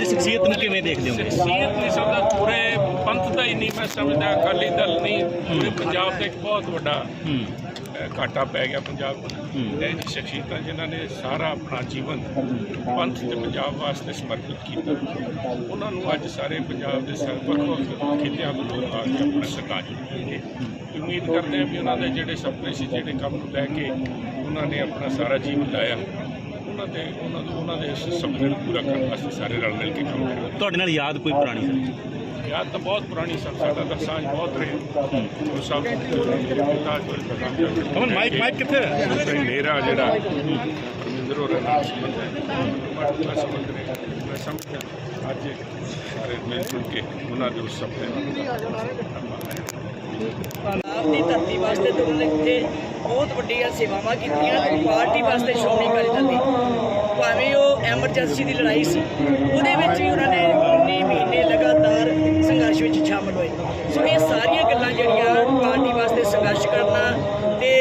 ਦੀ ਸ਼ਖਸੀਅਤ ਨੂੰ ਕਿਵੇਂ ਦੇਖਦੇ ਹੋ ਸ਼ਖਸੀਅਤ ਨਹੀਂ ਸਮਝਦਾ ਪੂਰੇ ਪੰਥ ਦਾ ਹੀ ਨਹੀਂ ਮੈਂ ਸਮਝਦਾ ਅਕਾਲੀ ਦਲ ਨਹੀਂ। ਪੂਰੇ ਪੰਜਾਬ ਦਾ ਇੱਕ ਬਹੁਤ ਵੱਡਾ ਘਾਟਾ ਪੈ ਗਿਆ ਪੰਜਾਬ ਨੂੰ। ਇਹ ਸ਼ਖਸੀਅਤਾਂ ਜਿਨ੍ਹਾਂ ਨੇ ਸਾਰਾ ਆਪਣਾ ਜੀਵਨ ਪੰਥ ਤੇ ਪੰਜਾਬ ਵਾਸਤੇ ਸਮਰਪਿਤ ਕੀਤਾ। ਉਹਨਾਂ ਨੂੰ ਅੱਜ ਸਾਰੇ ਪੰਜਾਬ ਦੇ ਸਾਰੇ ਵੱਖ-ਵੱਖ ਖਿੱਤਿਆਂ ਲੋਕ ਆ ਕੇ ਆਪਣਾ ਸਤਿਕਾਰ ਦੇਣਗੇ ਉਮੀਦ ਕਰਦੇ ਹਾਂ ਵੀ ਉਹਨਾਂ ਦੇ ਜਿਹੜੇ ਸੁਪਨੇ ਸੀ ਜਿਹੜੇ ਕੰਮ ਨੂੰ ਲੈ ਕੇ ਉਹਨਾਂ ਨੇ ਆਪਣਾ ਸਾਰਾ ਜੀਵਨ ਲਾਇਆ। ਉਹਨਾਂ ਦੇ ਉਹਨਾਂ ਦੇ ਉਹਨਾਂ ਦੇ ਸੁਪਨੇ ਨੂੰ ਪੂਰਾ ਕਰਨ ਵਾਸਤੇ ਸਾਰੇ ਰਲ ਮਿਲ ਕੇ ਕੰਮ ਕਰਨਗੇ ਤੁਹਾਡੇ ਨਾਲ ਯਾਦ ਕੋਈ ਪੁਰਾਣੀ ਸਰ ਯਾਦ ਤਾਂ ਬਹੁਤ ਪੁਰਾਣੀ ਸਭ ਸਾਡਾ ਤਾਂ ਸਾਂਝ ਬਹੁਤ ਰਹੇ। ਉਹ ਸਭ ਅਮਨ ਮਾਈਕ ਮਾਈਕ ਕਿੱਥੇ ਹੈ? ਮੇਰਾ ਜਿਹੜਾ ਹੋਰਾਂ ਨਾਲ ਸੰਬੰਧ ਹੈ। ਸੰਬੰਧ ਰਹੇ ਮੈਂ ਸਮਝਦਾ ਅੱਜ ਸਾਰੇ ਮਿਲ ਜੁਲ ਕੇ ਉਹਨਾਂ ਦੇ ਉਸ ਸੁਪਨੇ ਨੂੰ ਪੰਜਾਬ ਦੀ ਧਰਤੀ ਵਾਸਤੇ ਤੇ ਉਹਨੇ ਇੱਥੇ ਬਹੁਤ ਵੱਡੀਆਂ ਸੇਵਾਵਾਂ ਕੀਤੀਆਂ। ਪਾਰਟੀ ਵਾਸਤੇ ਸ਼੍ਰੋਮਣੀ ਅਕਾਲੀ ਦਲ ਦੀ ਐਮਰਜੈਂਸੀ ਦੀ ਲੜਾਈ ਸੀ। ਉਹਦੇ ਵਿੱਚ ਵੀ ਉਹਨਾਂ ਨੇ 19 ਮਹੀਨੇ ਲਗਾਤਾਰ ਸੰਘਰਸ਼ ਵਿੱਚ ਸ਼ਾਮਲ ਹੋਏ। ਸੋ ਇਹ ਸਾਰੀਆਂ ਗੱਲਾਂ ਜਿਹੜੀਆਂ ਪਾਰਟੀ ਵਾਸਤੇ ਸੰਘਰਸ਼ ਕਰਨਾ ਤੇ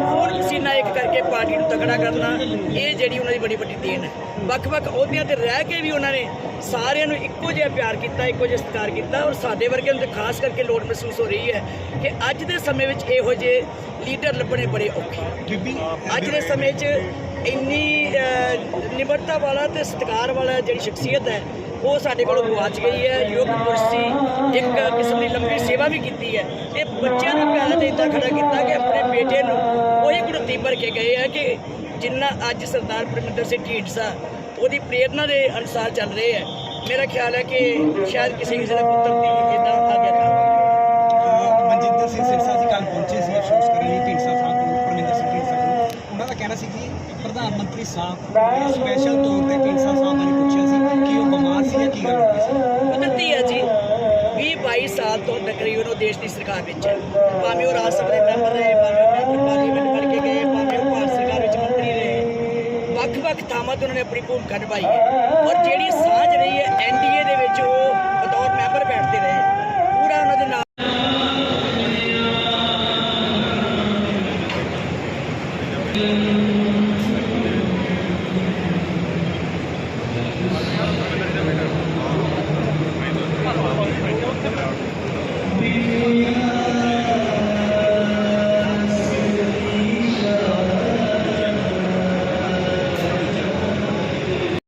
ਹੋਰ ਪਸੀਨਾ ਇੱਕ ਕਰਕੇ ਪਾਰਟੀ ਨੂੰ ਤਕੜਾ ਕਰਨਾ ਇਹ ਜਿਹੜੀ ਉਹਨਾਂ ਦੀ ਬੜੀ ਵੱਡੀ ਦੇਣ ਹੈ। ਵੱਖ-ਵੱਖ ਅਹੁਦਿਆਂ ਤੇ ਰਹਿ ਕੇ ਵੀ ਉਹਨਾਂ ਨੇ ਸਾਰਿਆਂ ਨੂੰ ਇੱਕੋ ਜਿਹਾ ਪਿਆਰ ਕੀਤਾ ਇੱਕੋ ਜਿਹਾ ਸਤਿਕਾਰ ਕੀਤਾ ਔਰ ਸਾਡੇ ਵਰਗਿਆਂ ਨੂੰ ਤੇ ਖਾਸ ਕਰਕੇ ਲੋੜ ਮਹਿਸੂਸ ਹੋ ਰਹੀ ਹੈ ਕਿ ਅੱਜ ਦੇ ਸਮੇਂ ਵਿੱਚ ਇਹੋ ਜਿਹੇ ਲੀਡਰ ਲੱਭਣੇ ਬੜੇ ਔਖੇ। ਅੱਜ ਦੇ ਸਮੇਂ 'ਚ ਇੰਨੀ ਨਿਮਰਤਾ ਵਾਲਾ ਤੇ ਸਤਿਕਾਰ ਵਾਲਾ ਜਿਹੜੀ ਸ਼ਖਸੀਅਤ ਹੈ, ਉਹ ਸਾਡੇ ਕੋਲੋਂ ਗਵਾਚ ਗਈ ਹੈ। ਯੋਗ ਪੁਰਸ਼ ਸੀ ਇੱਕ ਕਿਸਮ ਦੀ ਲੰਬੀ ਸੇਵਾ ਵੀ ਕੀਤੀ ਹੈ। ਤੇ ਬੱਚਿਆਂ ਦਾ ਪਿਆਰ ਤੇ ਇੱਦਾਂ ਖੜਾ ਕੀਤਾ ਕਿ ਆਪਣੇ ਬੇਟੇ ਨੂੰ ਉਹੀ ਗੁਰਤੀ ਭਰ ਕੇ ਗਏ ਹੈ ਕਿ ਜਿੰਨਾ ਅੱਜ ਸਰਦਾਰ ਪਰਮਿੰਦਰ ਸਿੰਘ ਢੀਂਡਸਾ ਉਹਦੀ ਪ੍ਰੇਰਣਾ ਦੇ ਅਨੁਸਾਰ ਚੱਲ ਰਹੇ ਹੈ। ਮੇਰਾ ਖਿਆਲ ਹੈ ਕਿ ਸ਼ਾਇਦ ਕਿਸੇ ਕਿਸੇ ਦਾ ਪੁੱਤਰ ਦੀ ਇਦਾਂ ਆ ਗਿਆ ਜੀ ਸਾਹਿਬ ਸਪੈਸ਼ਲ ਤੌਰ ਤੇ ਢੀਂਡਸਾ ਸਾਹਿਬ ਬਾਰੇ ਪੁੱਛਿਆ ਸੀ ਕਿ ਉਹ ਬਿਮਾਰ ਸੀ ਜਾਂ ਕੀ ਗੱਲ ਹੋਈ ਸੀ। ਪਤੰਤੀ ਹੈ ਜੀ 22 ਸਾਲ ਤੋਂ ਤਕਰੀਬਨ ਉਹ ਦੇਸ਼ ਦੀ ਸਰਕਾਰ ਵਿੱਚ ਹੈ। ਭਾਵੇਂ ਉਹ ਰਾਜ ਸਭਾ ਦੇ ਮੈਂਬਰ ਰਹੇ, ਭਾਵੇਂ ਉਹ ਪਾਰਲੀਮੈਂਟ ਕਰਕੇ ਗਏ, ਭਾਵੇਂ ਉਹ ਭਾਰਤ ਸਰਕਾਰ ਵਿੱਚ ਮੰਤਰੀ ਰਹੇ। ਵੱਖ-ਵੱਖ ਥਾਵਾਂ ਤੇ ਉਹਨਾਂ ਨੇ ਆਪਣੀ ਭੂਮਿਕਾ ਨਿਭਾਈ ਹੈ। ਔਰ ਜਿਹੜੀ ਸਾਂਝ ਰਹੀ ਹੈ ਐਨਡੀਏ ਦੇ ਵਿੱਚ ਉਹ ਬਤੌਰ ਮੈਂਬਰ ਬੈਠਦੇ ਰਹੇ। ਪੂਰਾ ਉਹਨਾਂ ਦੇ ਨਾਲ